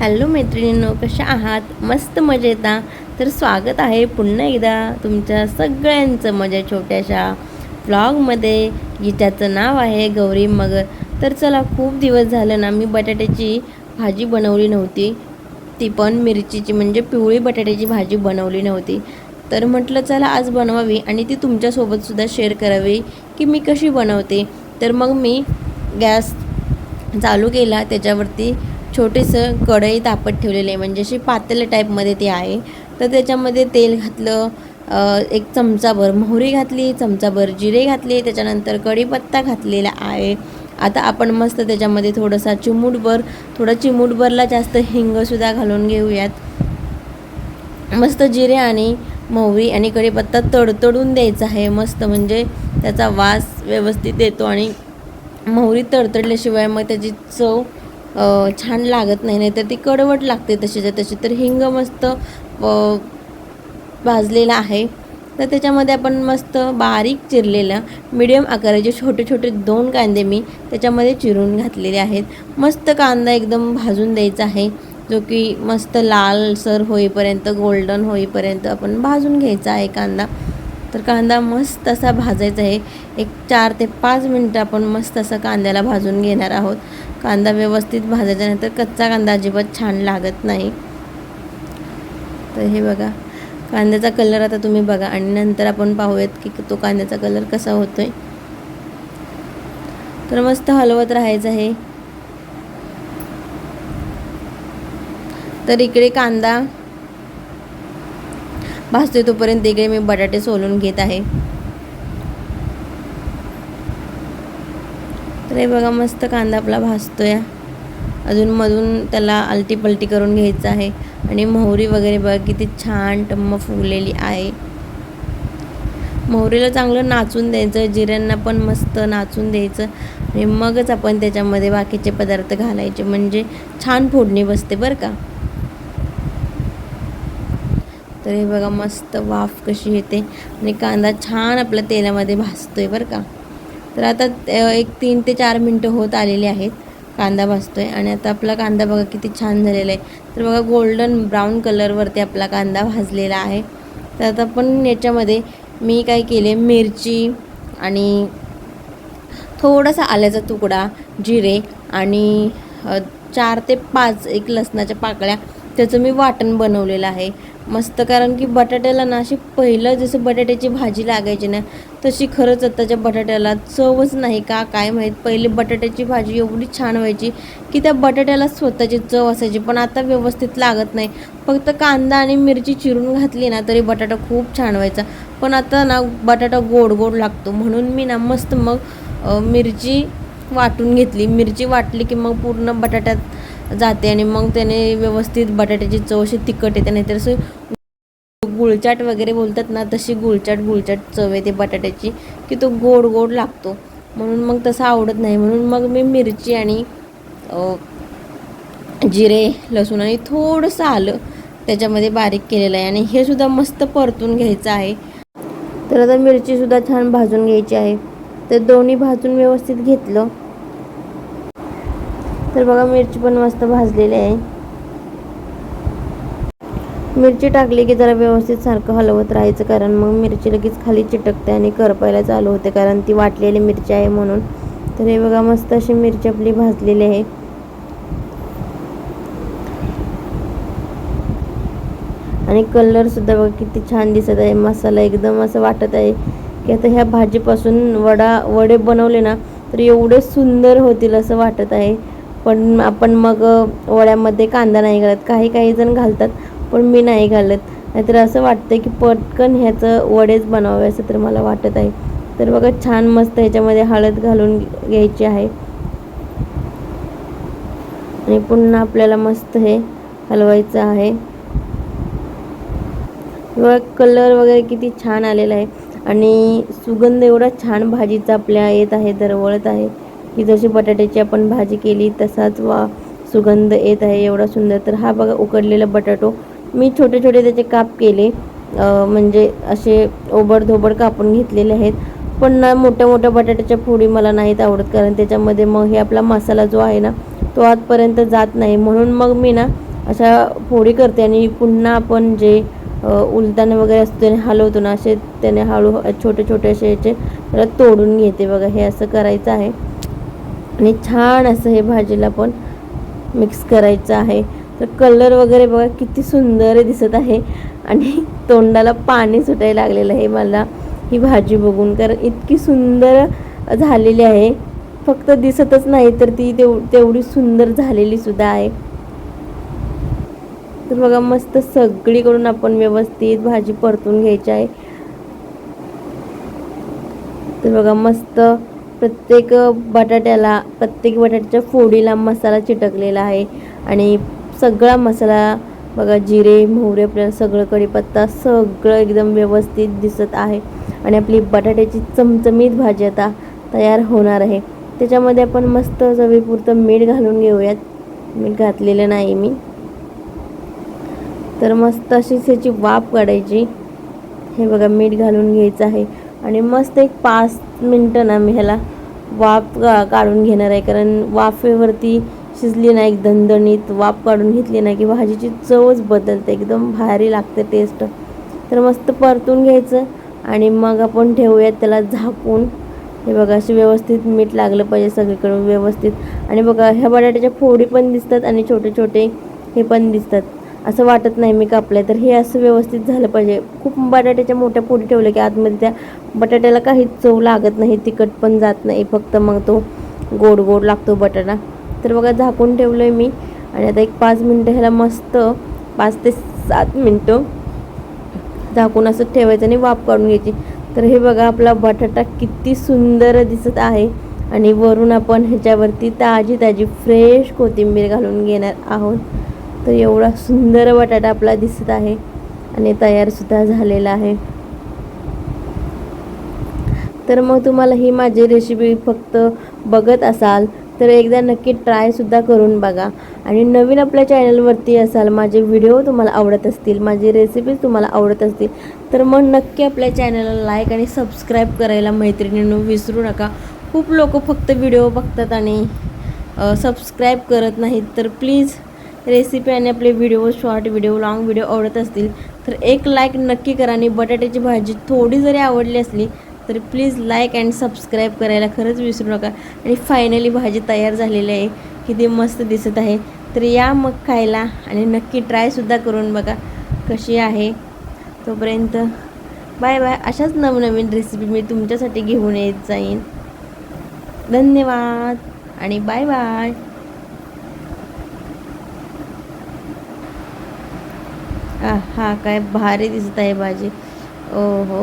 Hello मैत्रिणींनो कशा आहात? मस्त मजेत? तर स्वागत आहे पुन्हा एकदा तुमच्या सगळ्यांचं मजा छोट्याशा ब्लॉगमध्ये जिच्याचं नाव आहे गौरी मगर तर चला खूप दिवस झालं ना मी बटाट्याची भाजी बनवली नव्हती. ती पण मिरचीची म्हणजे पिवळी बटाट्याची भाजी बनवली नव्हती. तर म्हटलं चला आज बनवावी आणि ती तुमच्यासोबतसुद्धा शेअर करावी की मी कशी बनवते. तर मग मी गॅस चालू केला त्याच्यावरती छोटेसं कढई तापत ठेवलेले आहे. म्हणजे अशी पातळ टाईपमध्ये ते आहे. तर त्याच्यामध्ये तेल घातलं एक चमचाभर मोहरी घातली चमचाभर जिरे घातले त्याच्यानंतर कढीपत्ता घातलेला आहे. आता आपण मस्त त्याच्यामध्ये थोडासा चिमूटभर थोडा चिमूटभरला जास्त हिंगसुद्धा घालून घेऊयात. मस्त जिरे आणि मोहरी आणि कढीपत्ता तडतडून द्यायचा आहे. मस्त म्हणजे त्याचा वास व्यवस्थित येतो आणि मोहरी तडतडल्याशिवाय मग त्याची चव छान लागत नाही नाहीतर ती कडवट लागते तशीच्या तशी. तर हिंग मस्त भाजलेला आहे. तर त्याच्यामध्ये आपण मस्त बारीक चिरलेलं मीडियम आकाराचे छोटे छोटे दोन कांदे मी त्याच्यामध्ये चिरून घातलेले आहेत. मस्त कांदा एकदम भाजून द्यायचा आहे जो की मस्त लालसर होईपर्यंत गोल्डन होईपर्यंत आपण भाजून घ्यायचा आहे कांदा. तर कांदा मस्त असा भाजायचा आहे. एक चार ते पाच मिनटं आपण मस्त असा कांद्याला भाजून घेणार आहोत. कांदा व्यवस्थित भाजायच्यानंतर कच्चा कांदा अजिबात छान लागत नाही. तर हे बघा कांद्याचा कलर आता तुम्ही बघा आणि नंतर आपण पाहूयात की तो कांद्याचा कलर कसा होतो आहे तर मस्त हलवत राहायचं आहे. तर इकडे कांदा भाजतोय तोपर्यंत इकडे मी बटाटे सोलून घेत आहे. तर हे बघा मस्त कांदा आपला भाजतोय. अजून मधून त्याला आलटी पलटी करून घ्यायचं आहे. आणि मोहरी वगैरे बघा किती छान टम्म फुगलेली आहे. मोहरीला चांगलं नाचून द्यायचं जिऱ्यांना पण मस्त नाचून द्यायचं. आणि मगच आपण त्याच्यामध्ये बाकीचे पदार्थ घालायचे. म्हणजे छान फोडणी बसते बरं का. तर हे बघा मस्त वाफ कशी येते. आणि कांदा छान आपल्या तेलामध्ये भाजतोय बरं का. तर आता एक तीन ते चार मिनटं होत आलेली आहेत. कांदा भाजतोय. आणि आता आपला कांदा बघा किती छान झालेला आहे. तर बघा गोल्डन ब्राऊन कलरवरती आपला कांदा भाजलेला आहे. तर आता पण याच्यामध्ये मी काय केले मिरची आणि थोडासा आल्याचा तुकडा जिरे आणि चार ते पाच एक लसणाच्या पाकळ्या त्याचं मी वाटण बनवलेलं आहे. मस्त कारण की बटाट्याला ना अशी पहिलं जसं बटाट्याची भाजी लागायची ना तशी खरंच आत्ताच्या बटाट्याला चवच नाही का काय माहीत. पहिले बटाट्याची भाजी एवढी छान व्हायची की त्या बटाट्याला स्वतःची चव असायची. पण आता व्यवस्थित लागत नाही. फक्त कांदा आणि मिरची चिरून घातली ना तरी बटाटा खूप छान व्हायचा. पण आता ना बटाटा गोड गोड लागतो. म्हणून मी ना मस्त मग मिरची वाटून घेतली. मिरची वाटली की मग पूर्ण बटाट्यात जाते आणि मग त्याने व्यवस्थित बटाट्याची चव अशी तिखट येते नाहीतर असं गुळचाट वगैरे बोलतात ना तशी गुळचाट गुळचाट चव येते बटाट्याची की तो गोड गोड लागतो. म्हणून मग तसं आवडत नाही. म्हणून मग मी मिरची आणि जिरे लसूण आणि थोडंसं आलं त्याच्यामध्ये बारीक केलेलं आहे. आणि हे सुद्धा मस्त परतून घ्यायचं आहे. तर आता मिरचीसुद्धा छान भाजून घ्यायची आहे. तर दोन्ही भाजून व्यवस्थित घेतलं. तर बघा मिरची पण मस्त भाजलेली आहे. मिरची टाकली की जरा व्यवस्थित सारखं हलवत राहायचं कारण मग मिरची लगेच खाली चिटकते आणि करपायला चालू होते कारण ती वाटलेली मिरची आहे म्हणून. तर हे बघा मस्त अशी मिरची आपली भाजलेली आहे. आणि कलरसुद्धा बघा किती छान दिसत आहे. मसाला एकदम असं वाटत आहे की आता ह्या भाजीपासून वडा वडे बनवले ना तर एवढे सुंदर होतील असं वाटत आहे. पण आपण मग वड्यामध्ये कांदा नाही घालत. काही काही जण घालतात पण मी नाही घालत. नाहीतर असं वाटतं की पटकन ह्याचं वडेच बनवावे असं तर मला वाटत आहे. तर बघा छान मस्त ह्याच्यामध्ये हळद घालून घ्यायची आहे. आणि पुन्हा आपल्याला मस्त हे हलवायचं आहे. बघा कलर वगैरे किती छान आलेला आहे. आणि सुगंध एवढा छान भाजीचा आपल्या येत आहे दरवळत आहे. की जशी बटाट्याची आपण भाजी केली तसाच वा सुगंध येत आहे एवढा सुंदर. तर हा बघा उकडलेला बटाटो. मी छोटे छोटे त्याचे काप केले. म्हणजे असे ओबडधोबड कापून घेतलेले आहेत. पण ना मोठ्या मोठ्या बटाट्याच्या फोडी मला नाहीत आवडत कारण त्याच्यामध्ये मग हे आपला मसाला जो आहे ना तो आतपर्यंत जात नाही. म्हणून मग मी ना अशा फोडी करते आणि पुन्हा आपण जे अ, वगैरे असतो त्याने हलवतो ना असे त्याने हळू छोटे छोटे असे याचे त्याला तोडून घेते. बघा हे असं करायचं आहे. आणि छान असं हे भाजीला पण मिक्स करायचं आहे. तर कलर वगैरे बघा किती सुंदर दिसत आहे. आणि तोंडाला पाणी सुटायला लागलेलं आहे मला ही भाजी बघून. कारण इतकी सुंदर झालेली आहे. फक्त दिसतच नाही तर ती तेव तेवढी सुंदर झालेली सुद्धा आहे. तर बघा मस्त सगळीकडून आपण व्यवस्थित भाजी परतून घ्यायची आहे. तर बघा मस्त प्रत्येक बटाट्याला प्रत्येक बटाट्याच्या फोडीला मसाला चिटकलेला आहे. आणि सगळा मसाला बघा जिरे मोहरे आपल्याला सगळं कढीपत्ता सगळं एकदम व्यवस्थित दिसत आहे. आणि आपली बटाट्याची चमचमीत भाजी आता तयार होणार आहे. त्याच्यामध्ये आपण मस्त चवीपुरतं मीठ घालून घेऊयात. मीठ घातलेलं नाही मी. तर मस्त अशीच ह्याची वाफ काढायची. हे बघा मीठ घालून घ्यायचं आहे. आणि मस्त एक पाच मिनटं ना मी ह्याला वाफ का काढून घेणार आहे. कारण वाफेवरती शिजली ना एक दणदणीत वाफ काढून घेतली ना की भाजीची चवच बदलते. एकदम भारी लागते टेस्ट तर मस्त परतून घ्यायचं आणि मग आपण ठेवूयात त्याला झाकून. हे बघा असे व्यवस्थित मीठ लागलं पाहिजे सगळीकडून व्यवस्थित. आणि बघा ह्या बटाट्याच्या फोडी पण दिसतात आणि छोटे छोटे हे पण दिसतात. असं वाटत नाही मी कापले तर हे असं व्यवस्थित झालं पाहिजे. खूप बटाट्याच्या मोठ्या पोळी ठेवल्या की आतमध्ये त्या बटाट्याला काहीच चव लागत नाही. तिखट पण जात नाही. फक्त मग तो गोड गोड लागतो बटाटा. तर बघा झाकून ठेवलं आहे मी. आणि आता एक पाच मिनटं ह्याला मस्त पाच ते सात मिनटं झाकून असं ठेवायचं आणि वाफ काढून घ्यायची. तर हे बघा आपला बटाटा किती सुंदर दिसत आहे. आणि वरून आपण ह्याच्यावरती ताजी ताजी फ्रेश कोथिंबीर घालून घेणार आहोत. तर एवढा सुंदर बटाटा आपला दिसत आहे आणि तयारसुद्धा झालेला आहे. तर मग तुम्हाला ही माझी रेसिपी फक्त बघत असाल तर एकदा नक्की ट्रायसुद्धा करून बघा. आणि नवीन आपल्या चॅनलवरती असाल माझे व्हिडिओ तुम्हाला आवडत असतील माझी रेसिपीज तुम्हाला आवडत असतील तर मग नक्की आपल्या चॅनलला लाईक आणि सबस्क्राईब करायला मैत्रिणींनो विसरू नका. खूप लोक फक्त व्हिडिओ बघतात आणि सबस्क्राईब करत नाहीत तर प्लीज रेसिपी आणि आपले video short video long video आवडत असतील तर एक लाईक नक्की करा आणि बटाट्याची भाजी थोडी जरी आवडली असली तर प्लीज लाईक अँड सबस्क्राईब करायला खरंच विसरू नका. आणि फायनली भाजी तयार झालेली आहे. किती मस्त दिसत आहे. तर या मग खायला आणि नक्की ट्रायसुद्धा करून बघा कशी आहे. तोपर्यंत बाय बाय अशाच नवनवीन रेसिपी मी तुमच्यासाठी घेऊन येत जाईन. धन्यवाद. आणि बाय बाय हा काय भारी दिसत आहे भाजी ओ हो